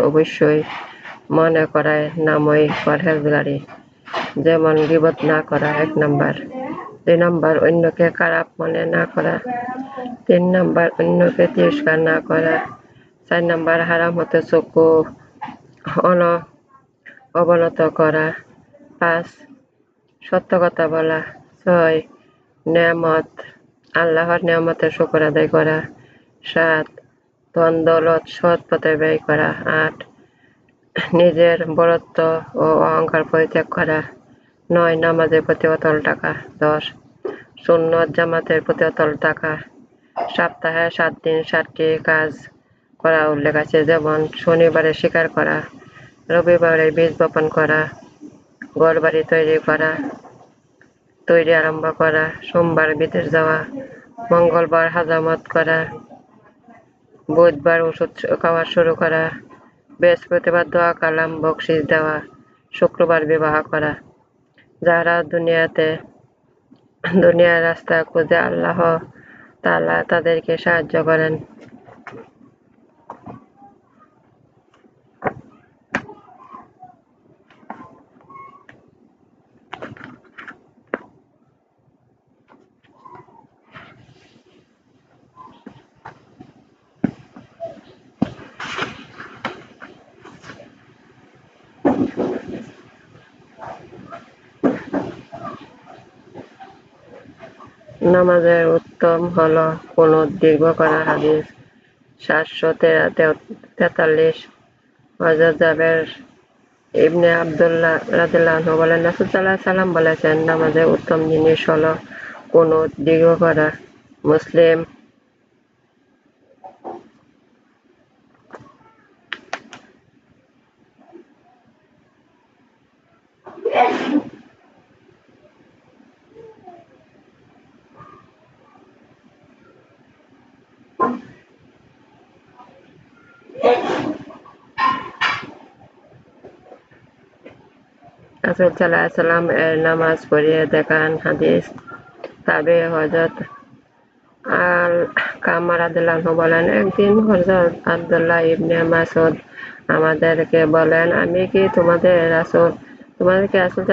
অবশ্যই মনে করায় নামই পরহেজগারি যেমন গিবত না করা এক নম্বর। দুই নম্বর, অন্যকে খারাপ মনে না করা। তিন নম্বর, অন্যকে তিরস্কার না করা। চার নম্বর, হারাম হতে চক্ষু অন অবনত করা। পাঁচ, সত্য কথা বলা। ছয়, নেয়ামত, আল্লাহর নিয়ামতের শুকর আদায় করা। সাত ধন দৌলত সৎ পথে ব্যয় করা। আট, নিজের বরত্ব ও অহংকার পরিত্যাগ করা। নয়, নামাজের প্রতি অতল টাকা দশ, সুন্নত জামাতের প্রতি অতল টাকা সপ্তাহে সাত দিন সাতটি কাজ করা উল্লেখ আছে। যেমন, শনিবারে শিকার করা, রবিবারে বীজ বপন করা ঘর বাড়ি তৈরি করা, তৈরি আরম্ভ করা, সোমবার বিদেশ যাওয়া, মঙ্গলবার হাজামত করা, বুধবার ওষুধ খাওয়া শুরু করা, বৃহস্পতিবার দোয়া, কালাম বকশিস দেওয়া, শুক্রবার বিবাহ করা। যারা দুনিয়াতে, দুনিয়ার রাস্তা খুঁজে আল্লাহ তাআলা তাদেরকে সাহায্য করেন। নামাজের উত্তম হলো কুনুত দীর্ঘ করা হাদিস সাতশো তেতাল্লিশ হজরত জাবের ইবনে আবদুল্লাহ রাদিল্লাহ বলেন, রাসুল সাল্লাহ সাল্লাম বলেছেন নামাজের উত্তম জিনিস হল কুনুত দীর্ঘ করা। মুসলিম রাসুল সাল্লাম এর নামাজ পড়িয়ে দেখান হাদিস। তবে হজরত আল কামার আদুল্লাহ বলেন, একদিন হজরত আবদুল্লাহ ইবনে মাসুদ আমাদেরকে বলেন, আমি কি তোমাদের রাসুল তোমাদেরকে রাসুল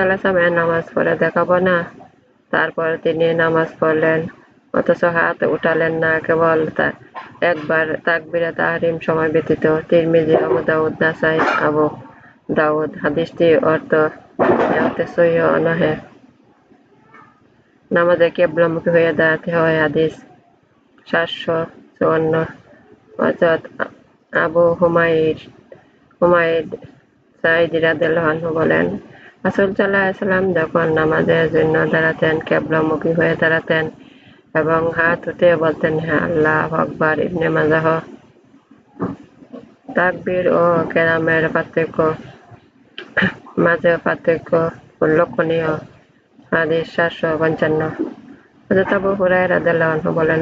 নামাজ পড়ে দেখাবো না? তারপর তিনি নামাজ পড়লেন, অথচ হাত উঠালেন না, কেবল একবার তাকবিরে তাহারিম সময় ব্যতীত। তিরমিজি, আবু দাউদ, নাসাই, আবু দাউদ হাদিসটি অর্থ নামাজে কেবলামুখী হয়ে দাঁড়াতে হয় হাদিস সাতশো চুয়ান্ন যখন নামাজের জন্য দাঁড়াতেন কেবলামুখী হয়ে দাঁড়াতেন এবং হাত উঠে বলতেন হ্যাঁ আল্লাহ আকবর ইবনে মাজাহ তাকবীর ও কেরামের পার্থক্য মাঝে পার্থক্য, উল্লেখনীয়। হাদিস সাতশো পঞ্চান্ন। হুরাই বলেন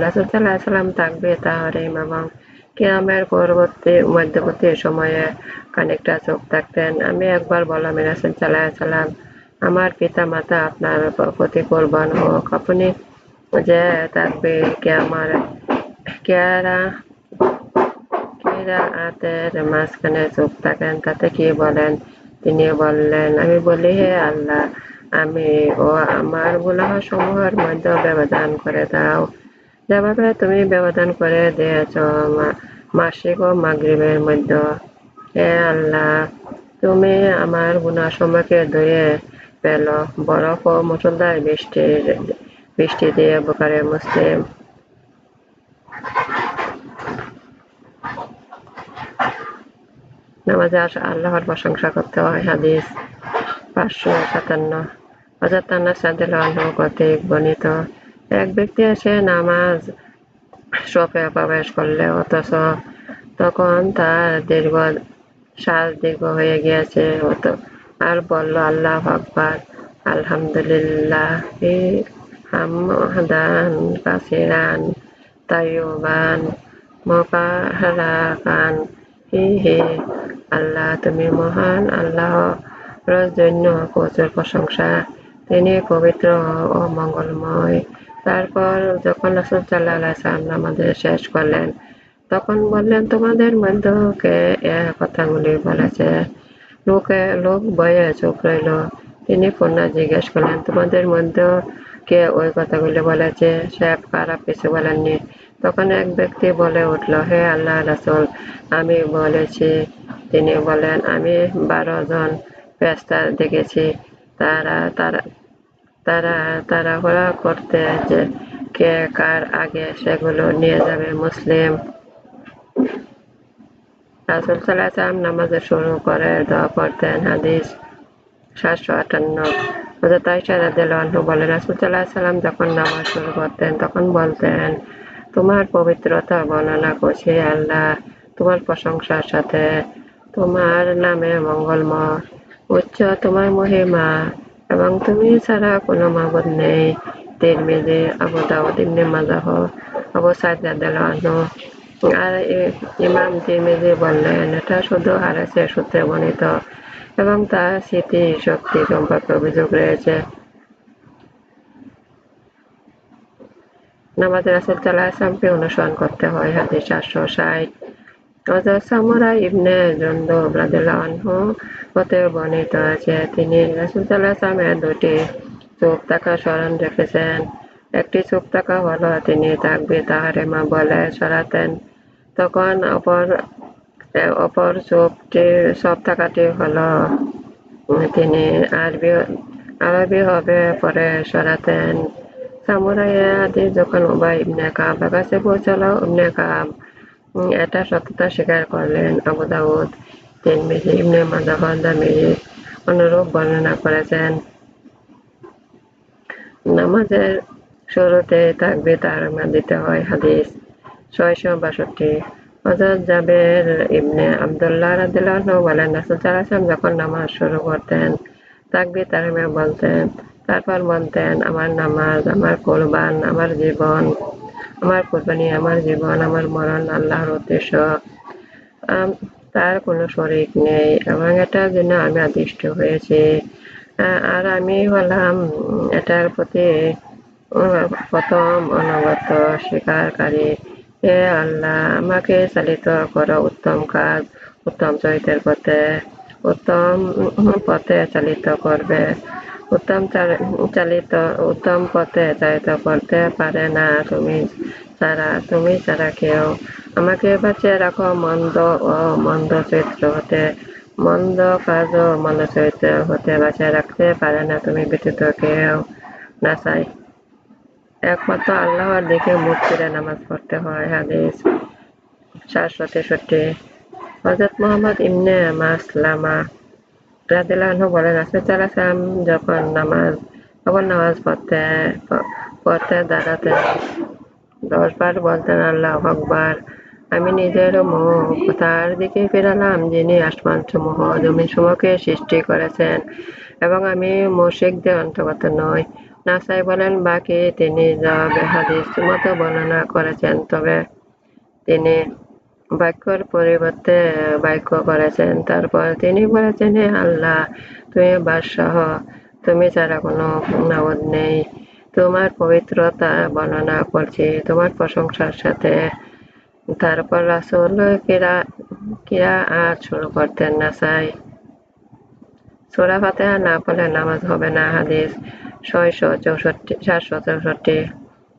তাকবীর তাহরিম এবং কিয়ামের পরবর্তী মধ্যবর্তী সময়ে খানিকটা চোখ থাকতেন। আমি একবার বললাম রাসূল আমার পিতা মাতা আপনার প্রতি কোরবান হোক আপনি যে তাকবীর কিয়ামার কেয়ারা কিরাআতের মাঝখানে চোখ থাকেন, তাতে কি বলেন? তিনি বললেন, আমি বলি, হে আল্লাহ, আমি ও আমার গুনাহ সমূহের মধ্যে ব্যবধান করে দাও। যেভাবে তুমি ব্যবধান করে দিয়েছ মাসিক ও মাগরিবের মধ্যে। হে আল্লাহ, তুমি আমার গুনাহ সমূহকে ধুয়ে পেল বরফ ও মুসলধার বৃষ্টির বৃষ্টি দিয়ে বোকারে মুসলিম। নামাজে আল্লাহর প্রশংসা করতে হয়, হাদিস পাঁচশো সাতান্ন। হাজার তান্না সাদিল কর্তৃক বর্ণিত, এক ব্যক্তি এসে নামাজ সফে প্রবেশ করলে অথচ তখন তার দীর্ঘ শ্বাস দীর্ঘ হয়ে গিয়েছে, অত আর বলল, আল্লাহ আকবার, আলহামদুলিল্লাহ হামদান কাসিরান তাইয়ুবান মোকাহারাকান হি হে আল্লাহ, তুমি মহান আল্লাহ জন্য প্রচুর প্রশংসা। তিনি পবিত্র ও মঙ্গলময়। তারপর যখন রসুল নামাজে শেষ করলেন, তখন বললেন, তোমাদের মধ্যে কে এ কথাগুলি বলেছে। লোকে, লোক বয়ে চোখ রইল। তিনি পুনঃ জিজ্ঞেস করলেন, তোমাদের মধ্যে কে ওই কথাগুলি বলেছে? সে খারাপ কিছু বলেননি? তখন এক ব্যক্তি বলে উঠল, হে আল্লাহ রাসুল, আমি বলেছি তিনি বলেন, আমি বারো জন পেস্তা দেখেছি। তারা তারা তারা, তাড়াহুড়া করতে যে কে কার আগে সেগুলো নিয়ে যাবে মুসলিম। রাসুল নামাজে শুরু করে দোয়া পড়তেন। হাদিস সাতশো আটান্ন। হজরত বলেন, রাসুল সাল্লাম যখন নামাজ শুরু করতেন, তখন বলতেন, তোমার পবিত্রতা বর্ণনা করছি আল্লাহ, তোমার প্রশংসার সাথে তোমার নামে মঙ্গলময়। উচ্চ তোমার মহিমা, এবং তুমি ছাড়া কোনো মাবুদ নেই। তিরমিজি আবু দাউদ ইবনে মাজাহ আবু সাইদ রাদিয়াল্লাহু আর ইমাম তিরমিজি বললেন, এটা শুধু হারেসের সূত্রে বর্ণিত, এবং তার স্মৃতি, শক্তি সম্পর্কে অভিযোগ রয়েছে। নামাজ রাসুল সাল্লাহ আসলামকে অনুসরণ করতে হয় হাদিস চারশো ষাট। হজরত সামরা ইবনে জন্দব রাদিয়াল্লাহু হতে বর্ণিত আছে তিনি রাসুল সাল্লাহ আসলামের দুটি চোখ তাকা স্মরণ রেখেছেন একটি চোখ তাকা হলো তিনি তাকবি তাহারেমা বলে সরাতেন তখন অপর অপর চোখটি সব থাকাটি হলো তিনি আরবি আরবি হবে পরে সরাতেন সামুরাই আদি যখন উবাই ইবনে কাব কাছে পৌঁছালো ইবনে কাব এটা সত্যতা স্বীকার করলেন আবু দাউদ তিরমিজি ইবনে মাজাহ দামিজি অনুরূপ বর্ণনা করেছেন নামাজের শুরুতে তাকবীর তাহরিমা দিতে হয় হাদিস ছয়শো বাষট্টি হযরত জাবের ইবনে আব্দুল্লাহ রাদিয়াল্লাহু বলেন রাসূল সাল্লাল্লাহু যখন নামাজ শুরু করতেন তাকবীর তাহরিমা বলতেন তারপর বলতেন আমার নামাজ আমার কোরবান আমার জীবন আমার কোরবানি, আমার জীবন, আমার মরণ, আল্লাহর উদ্দেশ্য। তার কোনো শরিক নেই এবং এটার জন্য আমি আদিষ্ট হয়েছি। আর আমি হলাম এটার প্রতি প্রথম অনগত স্বীকারকারী। হে আল্লাহ, আমাকে চালিত করো উত্তম কাজ, উত্তম চরিত্রের পথে, উত্তম পথে চালিত করবে। উত্তম চালিত, উত্তম পথে চালিত করতে পারে না তুমি ছাড়া তুমি ছাড়া কেউ। আমাকে বাঁচিয়ে রাখো মন্দ ও মন্দ চরিত্র হতে, মন্দ কাজ ও মন্দ চরিত্র হতে বাঁচিয়ে রাখতে পারে না তুমি ব্যতীত কেউ না চাই। একমাত্র আল্লাহর দিকে মুখ ফিরে নামাজ পড়তে হয়, হাদিস চারশো তেষট্টি। হজরত মোহাম্মদ ইমনে মাসলামা রাদিল্লাহু বলেন রাসুল যখন নামাজ, তখন নামাজ পড়তে পড়তে দাঁড়াতেন দশ বার বলতেন আল্লাহ আকবার। আমি নিজের মুখ তার দিকে ফেরালাম, যিনি আসমান সমূহ, জমিন সমূহকে সৃষ্টি করেছেন এবং আমি মুশিকদের অন্তর্গত নই। নাসাই বলেন, বাকি তিনি যা বেহাদিস মতো বর্ণনা করেছেন, তবে তিনি বাক্যর পরিবর্তে বাক্য করেছেন। তারপর তিনি বলেছেন, হে আল্লাহ, তুমি বাদশাহ, তুমি ছাড়া কোনো নাবদ নেই। তোমার পবিত্রতা বর্ণনা করছি, তোমার প্রশংসার সাথে। তারপর রাসুল কিরা কিরা আজ শুরু করতেন না চাই সোরা ফাতেহা না পড়লে নামাজ হবে না, হাদিস ছয়শো চৌষট্টি, সাতশো চৌষট্টি।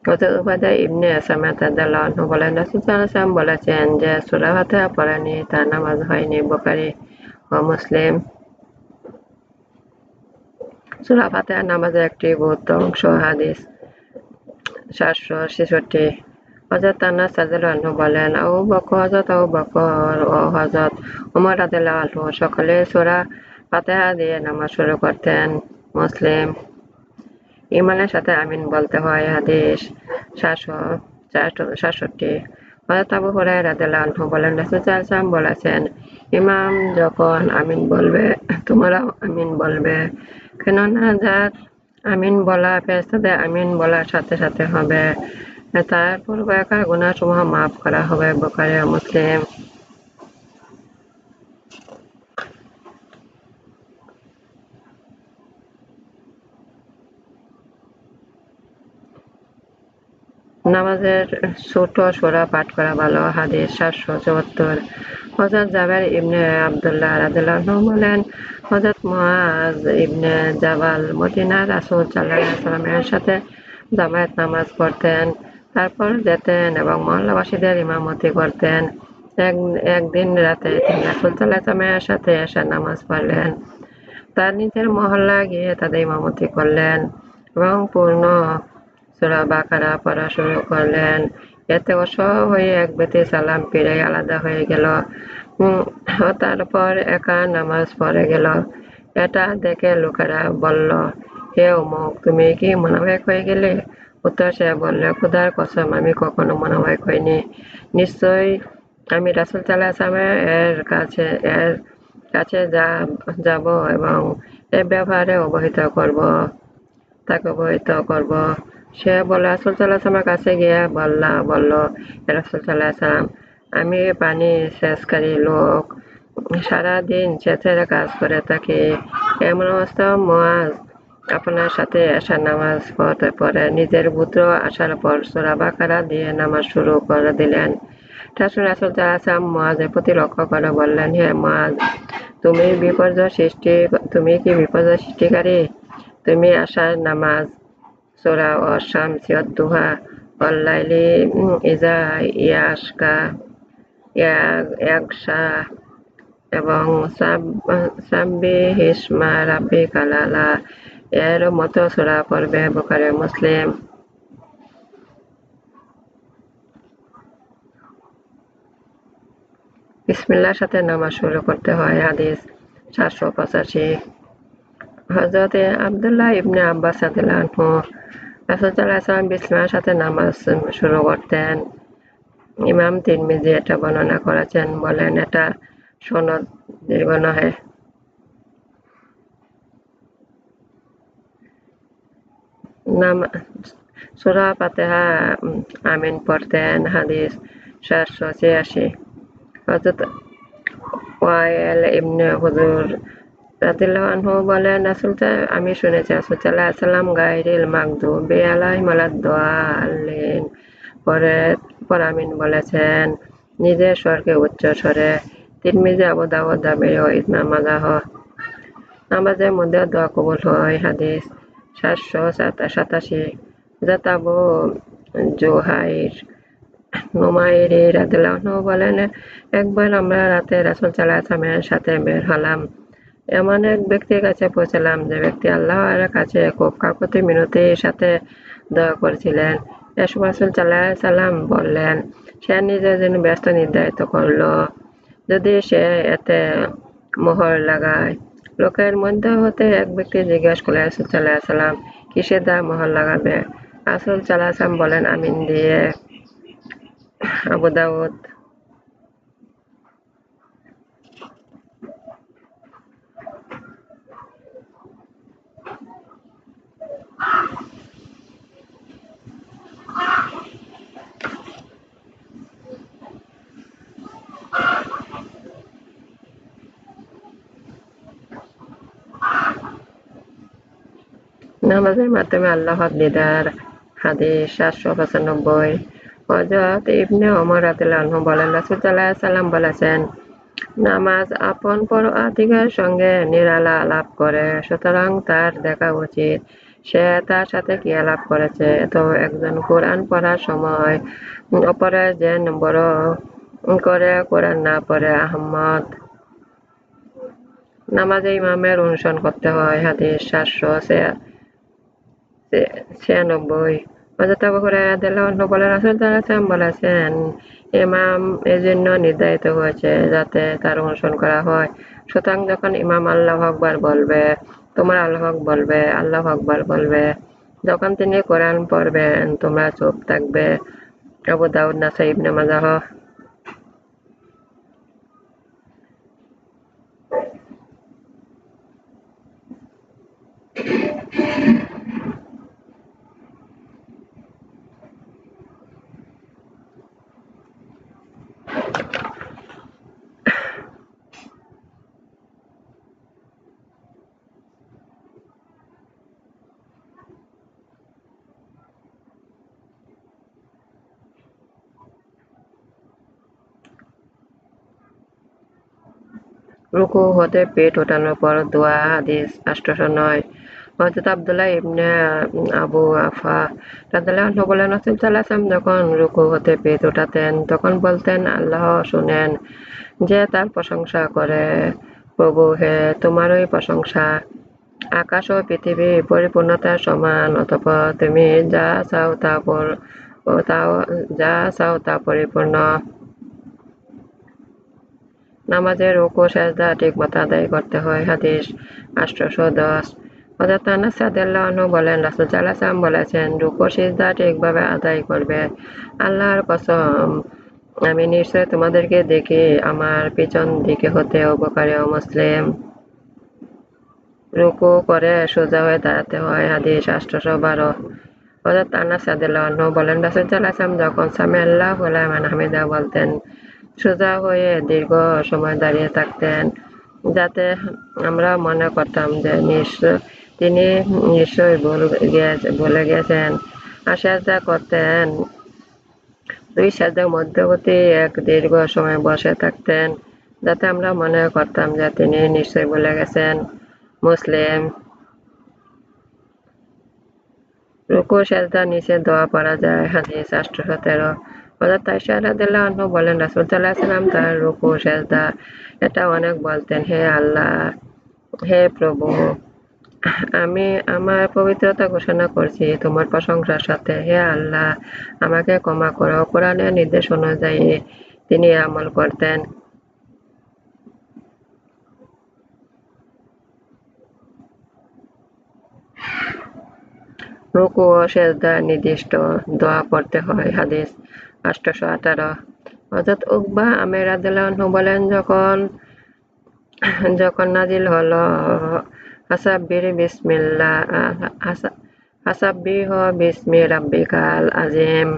হজরত উপাধ্যায় ইবনে আসামাত রাদিয়াল্লাহু বলেন, রাসূল বলেছেন যে, সূরা পড়েনি তার নামাজ হয়নি বুখারী ও মুসলিম। সূরা নামাজের একটি গুরুত্ব অংশ, হাদিস সাতশো ছেষট্টি। হজরত আনাস রাদিয়াল্লাহু বলেন, আবু বকর হজরত আবু বকর ও হজরত উমর রাদিয়াল্লাহু সকলে সূরা ফাতিহা দিয়ে নামাজ শুরু করতেন, মুসলিম। ইমানের সাথে আমিন বলতে হয়, হাদিস সাতশো সাতষট্টি। হজরত হুরাই রাদিয়াল্লাহু বলেন, রাসূল বলেছেন, ইমাম যখন আমিন বলবে, তোমরাও আমিন বলবে। কেননা যার আমিন বলা ফেরেশতাদের আমিন বলার সাথে সাথে হবে। তার পূর্বকার গুনাহসমূহ মাফ করা হবে, বুখারী ও মুসলিম। নামাজের ছোট সোরা পাঠ করা ভালো, হাদিস সাতশো চুয়াত্তর। হজরত জাবের ইবনে আবদুল্লাহ রাদিল্লাহু বলেন হজরত মুআজ ইবনে জাবাল মদিনা রাসূল সাল্লাল্লাহু সাল্লামের সাথে জামায়াত নামাজ পড়তেন, তারপর যেতেন এবং মহল্লাবাসীদের ইমামতি করতেন। এক, একদিন রাতে তিনি রাসূল সাল্লাল্লাহু সাল্লামের সাথে এসে নামাজ পড়লেন। তার নিজের মহল্লা গিয়ে তাদের ইমামতি করলেন এবং পূর্ণ সুরা বাকারা পড়া শুরু করলেন। এতে অসহ হয়ে এক ব্যক্তি সালাম ফিরে আলাদা হয়ে গেল। তারপর একা নামাজ পড়ে গেল। এটা দেখে লোকেরা বলল, হে অমুক, তুমি কি মনোবায়ক হয়ে গেলে? উত্তর সে বললে, খুদার কসম, আমি কখনো মনোবায়ক হইনি। নিশ্চয়ই আমি রাসুল সাল্লাহ এর কাছে এর কাছে যা, যাব এবং এ ব্যাপারে অবহিত করব, তাকে অবহিত করব। সে বলে রাসুল সাল্লাহামের কাছে গিয়ে বললা বলল রাসুল সাল্লাহাম আমি পানি শেষকারী লোক সারাদিন সেচের কাজ করে থাকি, এমন অবস্থা মাজ আপনার সাথে আসা নামাজ পড়তে পরে নিজের পুত্র আসার পর সোরা বাকারা দিয়ে নামাজ শুরু করে দিলেন। রাসুল রাসুল সাল্লাহাম মাজের প্রতি লক্ষ্য করে বললেন, হে মাজ তুমি বিপর্যয় সৃষ্টি, তুমি কি বিপর্যয় সৃষ্টিকারী? তুমি আসার নামাজ সোরা ও শামসি দুহা অল্লাইলি ইজা ইয়াসকা ইয়াকশা এবং সাব্বি হিসমা রাব্বি কালালা। এর মতো সোরা পড়বে বোকারে মুসলিম। বিসমিল্লার সাথে নামাজ শুরু করতে হয়, হাদিস চারশো পঁচাশি। হজরতে আবদুল্লাহ ইবনে আব্বাস আনহু বিসমিল্লার সাথে নামাজ শুরু করতেন। ইমাম তিরমিজি এটা বর্ণনা করেছেন, বলেন, এটা সনদ দীর্ঘ নহে সুরা পাতেহা আমিন পড়তেন, হাদিস সাতশো ছিয়াশি। হজরত ওয়াইল ইবনে হুজুর রাদিল্লাহু বলেন, রাসূল আমি শুনেছি রাসূল আলাইহি সাল্লাম গায়রিল মাগদুবি আলাইহিম ওয়ালাদ-দাল্লিন পরে পরামিন বলেছেন নিজের স্বরকে উচ্চ স্বরে, তিরমিজি, আবু দাউদ দাবির ও ইবনে মাজাহ। নামাজের মধ্যে দোয়া কবুল হয়, হাদিস সাতশো সাতাশি। আবু জুহাইর নুমাইরি রাদিল্লাহু বলেন, একবার আমরা রাতে রাসুল সাল্লাল্লাহু আলাইহি সাথে বের হলাম। এমন এক ব্যক্তির কাছে পৌঁছলাম যে ব্যক্তি আল্লাহর কাছে খুব কাকতি মিনতির সাথে দয়া করেছিলেন। এ সময় রাসূল সাল্লাম বললেন, সে নিজের জন্য ব্যস্ত নির্ধারিত করল। যদি সে এতে মোহর লাগায়, লোকের মধ্যে হতে এক ব্যক্তি জিজ্ঞেস করলে রাসুল সাল্লাহ সাল্লাম কিসে দা মোহর লাগাবে? রাসুল সাল্লাহ সাল্লাম বলেন, আমিন দিয়ে আবু দাউদ নামাজের মাধ্যমে আল্লাহর দিদার হাদিস সাতশো পঁচানব্বই। হজরত ইবনে ওমর রাদিল্লাহু বলেন রাসূল সাল্লাম বলেছেন, নামাজ আপন পরাধিকার সঙ্গে নিরালা আলাপ করে, সুতরাং তার দেখা উচিত সে তার সাথে কি আলাপ করেছে? তো একজন কোরআন পড়ার সময় অপরে যেন বড় করে, কোরআন না পড়ে আহমদ নামাজে ইমামের অনুসরণ করতে হয়। হাদিস সাতশো ছিয়ানব্বই। বলেছেন, ইমাম এজন্য নির্ধারিত হয়েছে যাতে তার অনুসরণ করা হয়। সুতরাং যখন ইমাম আল্লাহ আকবার বলবে তোমরা আল্লাহ বলবে, আল্লাহ আকবর বলবে, যখন তিনি কোরআন পড়বেন, তোমরা চুপ থাকবে। আবু দাউদ নাসাই ইবনে মাজাহ রুকু হতে পেট ওঠানোর পর দোয়া হাদিস আষ্টশো নয়। হজরত আবদুল্লাহ ইবনে আবু আফা আনহু বলেন রাসূল সাল্লাল্লাহু যখন রুকু হতে পেট ওঠাতেন, তখন বলতেন, আল্লাহ শুনেন যে তার প্রশংসা করে। প্রভু হে তোমারই প্রশংসা। আকাশ ও পৃথিবী পরিপূর্ণতার সমান, অতঃপর তুমি যা চাও তা যা চাও তা পরিপূর্ণ। নামাজের রুকু, সেজদা ঠিকমতো আদায় করতে হয়। হাদিস আষ্টশো দশ। হজরত আনাস বলেন বলেছেন, রুকু, সিজদা ঠিকভাবে আদায় করবে। আল্লাহর কসম, আমি নিশ্চয় তোমাদেরকে দেখি, আমার পিছন দিকে হতে উপকারী মুসলিম। রুকু করে সোজা হয়ে দাঁড়াতে হয়, হাদিস আষ্টশো বারো। হজরত আনাস রাদিয়াল্লাহু আনহু বলেন, রাসূল সাল্লাল্লাহু যখন সামি আল্লাহ হামিদা বলতেন সোজা হয়ে দীর্ঘ সময় দাঁড়িয়ে থাকতেন, যাতে আমরা মনে করতাম যে নিশ্চয় তিনি নিশ্চয়ই বলে গেছেন। আর সেজদা করতেন। দুই সেজদার মধ্যবর্তী এক দীর্ঘ সময় বসে থাকতেন, যাতে আমরা মনে করতাম যে তিনি নিশ্চয়ই বলে গেছেন। মুসলিম রুকু সেজদার নিচে দোয়া পড়া যায়, হাদিস, আষ্টশো তেরো। হজরত আয়সা রাদিয়াল্লাহু আনহু বলেন, রাসূল আলাইহি সাল্লাম তার রুকু, সেজদা, এটা অনেক বলতেন, হে আল্লাহ, হে প্রভু, আমি আমার পবিত্রতা ঘোষণা করছি, তোমার প্রশংসার সাথে, হে আল্লাহ, আমাকে ক্ষমা করো, কোরআনের নির্দেশ অনুযায়ী তিনি আমল করতেন। রুকু ও সেজদা নির্দিষ্ট দোয়া পড়তে হয়, হাদিস আষ্টশো আঠারো। হজরত উকবা আমের রাদিয়াল্লাহু বলেন, যখন যখন নাজিল হলো হাসাব্বির বিসমিল্লাহ হাসাব্বিহ বিসমি রাব্বিকাল আজিম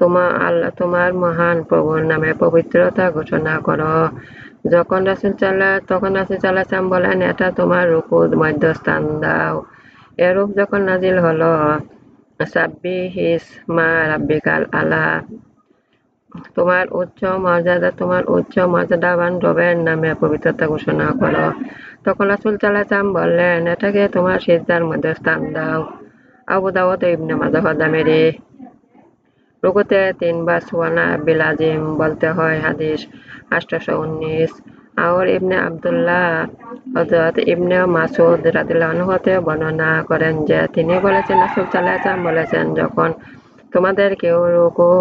তোমার আল্লাহ, তোমার মহান প্রভুর নামে পবিত্রতা ঘোষণা করো। যখন রাসুল চাল্লাহ তখন রাসুল চাল্লাহ বলেন, এটা তোমার রুকুদ মধ্যস্থান, দাও। এরূপ যখন নাজিল হলো সাব্বি হিস মা রাব্বিকাল আলা তোমার উচ্চ মর্যাদা, তোমার উচ্চ মর্যাদাবান রবের নামে পবিত্রতা ঘোষণা করো। তখন রাসুল চালাচাম বললেন, এটাকে তোমার সিদ্ধার মধ্যে স্থান দাও। আবু দাওয়াত ইবনে মাজাহ দামেরি। রুকুতে তিনবার সুয়ানা বিলাজিম বলতে হয় হাদিস আষ্টশো উনিশ। আওর ইবনে আবদুল্লাহ হজরত ইবনে মাসুদ রাদিল্লাহু হতে বর্ণনা করেন যে, তিনি বলেছেন, রাসুল সাল্লাহ বলেছেন, যখন তোমাদের কেউ রুকু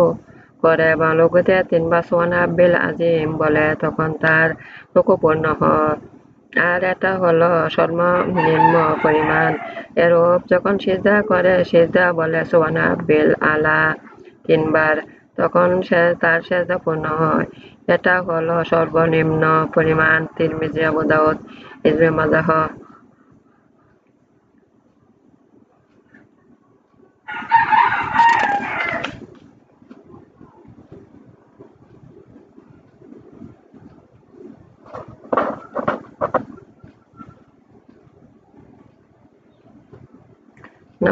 করে বা লঘুতে তিনবার সোয়ানা আব্বিল আজিম বলে তখন তার রুকু পূর্ণ হয়। আর এটা হলো সর্বনিম্ন পরিমাণ এরূপ যখন সিজা করে সিজা বলে সোয়ানা আব্বিল আলা তিনবার তখন সে তার সেজা পূর্ণ হয়। এটা হলো সর্বনিম্ন পরিমাণ তিরমিজি আবু দাউদ ইজমে মাজাহ।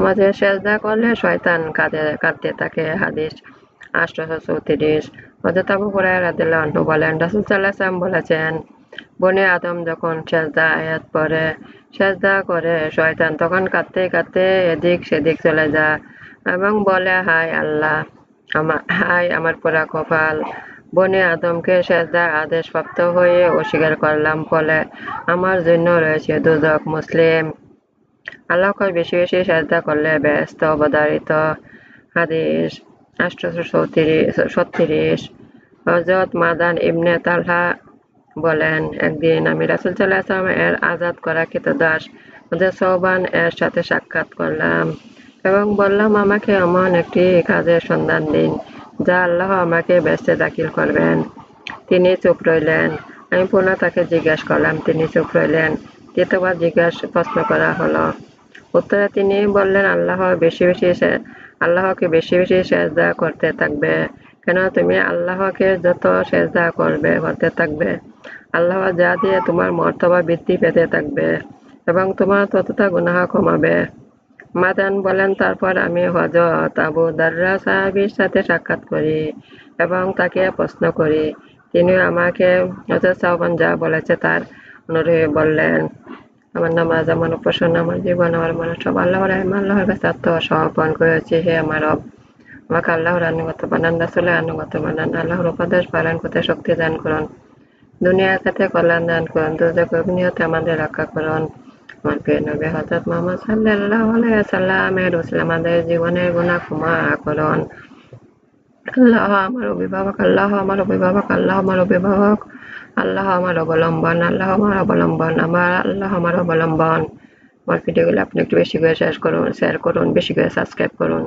নামাজে সেজদা করলে শয়তান কাঁদে, কাঁদতে থাকে। হাদিস আষ্টশো চৌত্রিশ হজরত আবু হুরায়রা রাদিয়াল্লাহু আনহু বলেন, রাসূল সাল্লাল্লাহু আলাইহি বলেছেন, বনে আদম যখন সেজদা আয়াত পড়ে, সেজদা করে শয়তান তখন কাঁদতে কাঁদতে এদিক সেদিক চলে যায় এবং বলে, হায় আল্লাহ আমার হায় আমার পোড়া কপাল। বনে আদমকে সেজদার আদেশ প্রাপ্ত হয়ে অস্বীকার করলাম। ফলে আমার জন্য রয়েছে দুজক মুসলিম। আল্লাহকে বেশি বেশি সেজদা করলে ব্যস্ত, অবধারিত, হাদিস, আষ্টশো হজরত মাদান ইবনে বলেন, একদিন আমি রাসুল এর আজাদ করা সৌবান এর সাথে সাক্ষাৎ করলাম এবং বললাম, আমাকে এমন একটি কাজের সন্ধান দিন, যা আল্লাহ আমাকে ব্যস্তে দাখিল করবেন। তিনি চুপ রইলেন। আমি পুনঃ তাকে জিজ্ঞাসা করলাম, তিনি চুপ রইলেন? দ্বিতীয়বার জিজ্ঞাসা, প্রশ্ন করা হলো। উত্তরে তিনি বললেন, আল্লাহ বেশি বেশি আল্লাহকে বেশি বেশি সেজদা করতে থাকবে। কেন? তুমি আল্লাহকে যত সেজদা করবে, করতে থাকবে। আল্লাহ যা দিয়ে তোমার মর্তবা বৃদ্ধি পেতে থাকবে এবং তোমার ততটা গুনাহ কমাবে। মাদান বলেন, তারপর আমি হজরত আবু দাররা সাহাবির সাথে সাক্ষাৎ করি এবং তাকে প্রশ্ন করি। তিনি আমাকে হজরত সাহবান যা বলেছে তার নুরে বললেন, আমার নামাজ, আমার উপাসনা, আমার জীবন, আমার মনে সব আল্লাহর আমি আল্লাহর কাছে আত্মসমর্পণ করেছি, হে আমার রব। আমাকে আল্লাহর আনুগত বানান, রাসুলের আনুগত বানান, আল্লাহর উপদেশ পালন করতে শক্তি দান করুন। দুনিয়ার কাছে কল্যাণ দান করুন, দুর্যোগ অগ্নিহতে আমাদের রক্ষা করুন। আমার প্রিয় নবী হজরত মোহাম্মদ সাল্লাহ আলাইসাল্লামের রসুল আমাদের জীবনের গুণা ক্ষমা করুন। আল্লাহ আমার অভিভাবক, আল্লাহ আমার অভিভাবক, আল্লাহ আমার অভিভাবক। আল্লাহ আমার অবলম্বন, আল্লাহ আমার অবলম্বন, আমার আল্লাহ আমার অবলম্বন। আমার ভিডিওগুলো আপনি একটু বেশি করে শেয়ার করুন শেয়ার করুন, বেশি করে সাবস্ক্রাইব করুন।